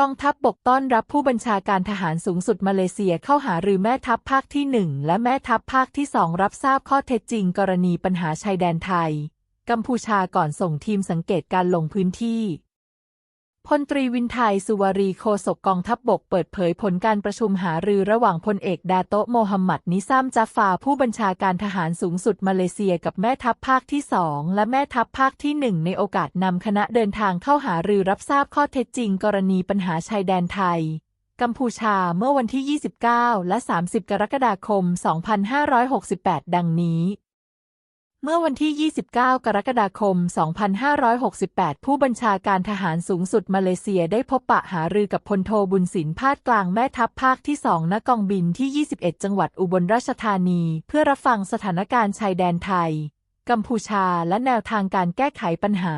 กองทัพบบกต้อนรับผู้บัญชาการทหารสูงสุดมาเลเซียเข้าหารือแม่ทัพภาคที่หนึ่งและแม่ทัพภาคที่สองรับทราบข้อเท็จจริงกรณีปัญหาชายแดนไทย กัมพูชาก่อนส่งทีมสังเกตการลงพื้นที่ พลตรีวินไทยสุวารีโฆษกกองทัพบบกเปิดเผยผลการประชุมหารือระหว่างพลเอกดาโตะโมฮัมหมัดนิซัมจัฟฟาผู้บัญชาการทหารสูงสุดมาเลเซียกับแม่ทัพภาคที่สองและแม่ทัพภาคที่หนึ่งในโอกาสนำคณะเดินทางเข้าหารือรับทราบข้อเท็จจริงกรณีปัญหาชายแดนไทย กัมพูชาเมื่อวันที่ 29 และ 30 กรกฎาคม 2568 ดังนี้ เมื่อวันที่ 29 กรกฎาคม 2568 ผู้บัญชาการทหารสูงสุดมาเลเซียได้พบปะหารือกับพลโทบุญสินพาดกลางแม่ทัพภาคที่สองณกองบินที่ 21 จังหวัดอุบลราชธานี เพื่อรับฟังสถานการณ์ชายแดนไทย กัมพูชาและแนวทางการแก้ไขปัญหา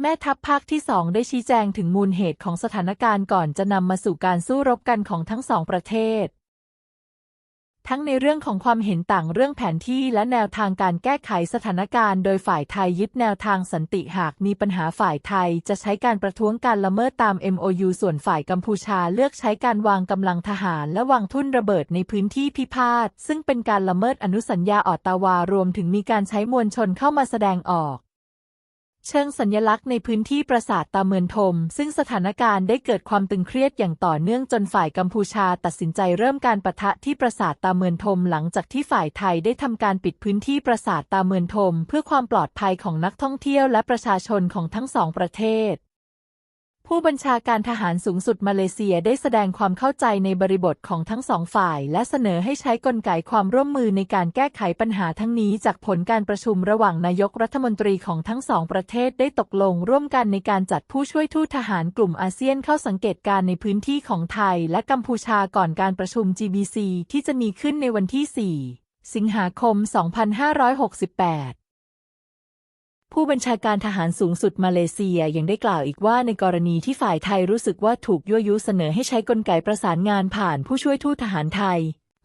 แม่ทัพภาคที่สองได้ชี้แจงถึงมูลเหตุของสถานการณ์ก่อนจะนำมาสู่การสู้รบกันของทั้งสองประเทศ ทั้งในเรื่องของความเห็นต่างเรื่องแผนที่และแนวทางการแก้ไขสถานการณ์ โดยฝ่ายไทยยึดแนวทางสันติหากมีปัญหาฝ่ายไทย จะใช้การประท้วงการละเมิดตาม MOU ส่วนฝ่ายกัมพูชาเลือกใช้การวางกำลังทหาร และวางทุ่นระเบิดในพื้นที่พิพาทซึ่งเป็นการละเมิดอนุสัญญาออตตาวารวมถึงมีการใช้มวลชนเข้ามาแสดงออก เชิงสัญลักษณ์ในพื้นที่ปราสาทตาเมือนทม ซึ่งสถานการณ์ได้เกิดความตึงเครียดอย่างต่อเนื่องจนฝ่ายกัมพูชาตัดสินใจเริ่มการประทะที่ปราสาทตาเมือนทม หลังจากที่ฝ่ายไทยได้ทำการปิดพื้นที่ปราสาทตาเมือนทม เพื่อความปลอดภัยของนักท่องเที่ยวและประชาชนของทั้งสองประเทศ ผู้บัญชาการทหารสูงสุดมาเลเซียได้แสดงความเข้าใจในบริบทของทั้งสองฝ่าย และเสนอให้ใช้กลไกความร่วมมือในการแก้ไขปัญหาทั้งนี้ จากผลการประชุมระหว่างนายกรัฐมนตรีของทั้งสองประเทศได้ตกลงร่วมกันในการจัดผู้ช่วยทูตทหารกลุ่มอาเซียนเข้าสังเกตการณ์ในพื้นที่ของไทย และกัมพูชาก่อนการประชุม GBC ที่จะมีขึ้นในวันที่ 4 สิงหาคม 2568 ผู้บัญชาการทหารสูงสุดมาเลเซียยังได้กล่าวอีกว่าในกรณีที่ฝ่ายไทยรู้สึกว่าถูกยั่วยุเสนอให้ใช้กลไกประสานงานผ่านผู้ช่วยทูตทหารไทย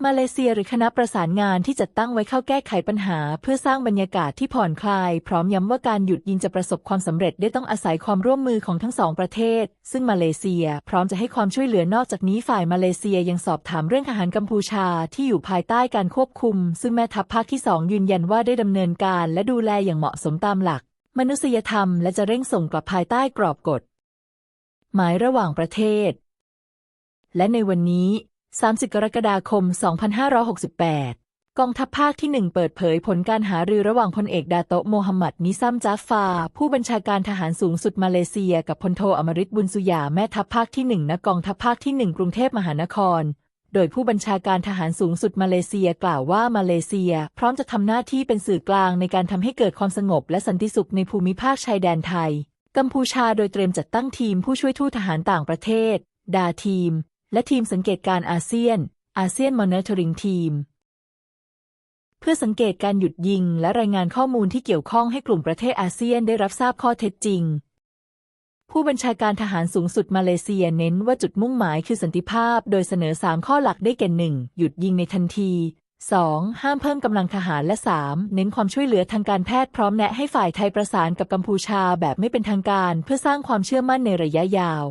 มาเลเซียหรือคณะประสานงานที่จัดตั้งไว้เข้าแก้ไขปัญหา เพื่อสร้างบรรยากาศที่ผ่อนคลาย พร้อมย้ำว่าการหยุดยิงจะประสบความสำเร็จได้ต้องอาศัยความร่วมมือของทั้งสองประเทศ ซึ่งมาเลเซีย พร้อมจะให้ความช่วยเหลือนอกจากนี้ฝ่ายมาเลเซียยังสอบถามเรื่องทหารกัมพูชาที่อยู่ภายใต้การควบคุม ซึ่งแม่ทัพภาคที่สองยืนยันว่าได้ดำเนินการและดูแลอย่างเหมาะสมตามหลัก มนุษยธรรมและจะเร่งส่งกลับภายใต้กรอบกฎหมายระหว่างประเทศ และในวันนี้ 30 กรกฎาคม 2568 กองทัพภาคที่ 1 เปิดเผยผลการหารือระหว่างพลเอกดาโตะโมฮัมหมัดนิซัมจัฟฟา ผู้บัญชาการทหารสูงสุดมาเลเซีย กับพลโทอมริตบุญสุยาแม่ทัพภาคที่1ณกองทัพภาคที่ 1 กรุงเทพมหานคร โดยผู้บัญชาการทหารสูงสุดมาเลเซียกล่าวว่ามาเลเซีย พร้อมจะทำหน้าที่เป็นสื่อกลางในการทำให้เกิดความสงบ และสันติสุขในภูมิภาคชายแดนไทย กัมพูชาโดยเตรียมจัดตั้งทีมผู้ช่วยทูตทหารต่างประเทศ ดาทีม และทีมสังเกตการอาเซียน อาเซียนมอนิเตอริงทีม เพื่อสังเกตการหยุดยิง และรายงานข้อมูลที่เกี่ยวข้องให้กลุ่มประเทศอาเซียนได้รับทราบข้อเท็จจริง ผู้บัญชาการทหารสูงสุดมาเลเซียเน้นว่าจุดมุ่งหมายคือสันติภาพ โดยเสนอ 3 ข้อหลักได้แก่ 1. หยุดยิงในทันที 2. ห้ามเพิ่มกำลังทหารและ 3. เน้นความช่วยเหลือทางการแพทย์พร้อมแนะให้ฝ่ายไทยประสานกับกัมพูชาแบบไม่เป็นทางการ เพื่อสร้างความเชื่อมั่นในระยะยาว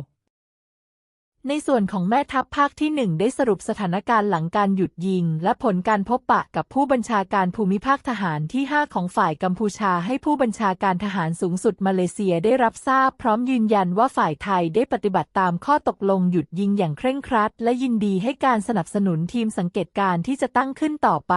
ในส่วนของแม่ทัพภาคที่หนึ่งได้สรุปสถานการณ์หลังการหยุดยิง และผลการพบปะกับผู้บัญชาการภูมิภาคทหารที่ 5 ของฝ่ายกัมพูชาให้ผู้บัญชาการทหารสูงสุดมาเลเซียได้รับทราบ พร้อมยืนยันว่าฝ่ายไทยได้ปฏิบัติตามข้อตกลงหยุดยิงอย่างเคร่งครัด และยินดีให้การสนับสนุนทีมสังเกตการณ์ที่จะตั้งขึ้นต่อไป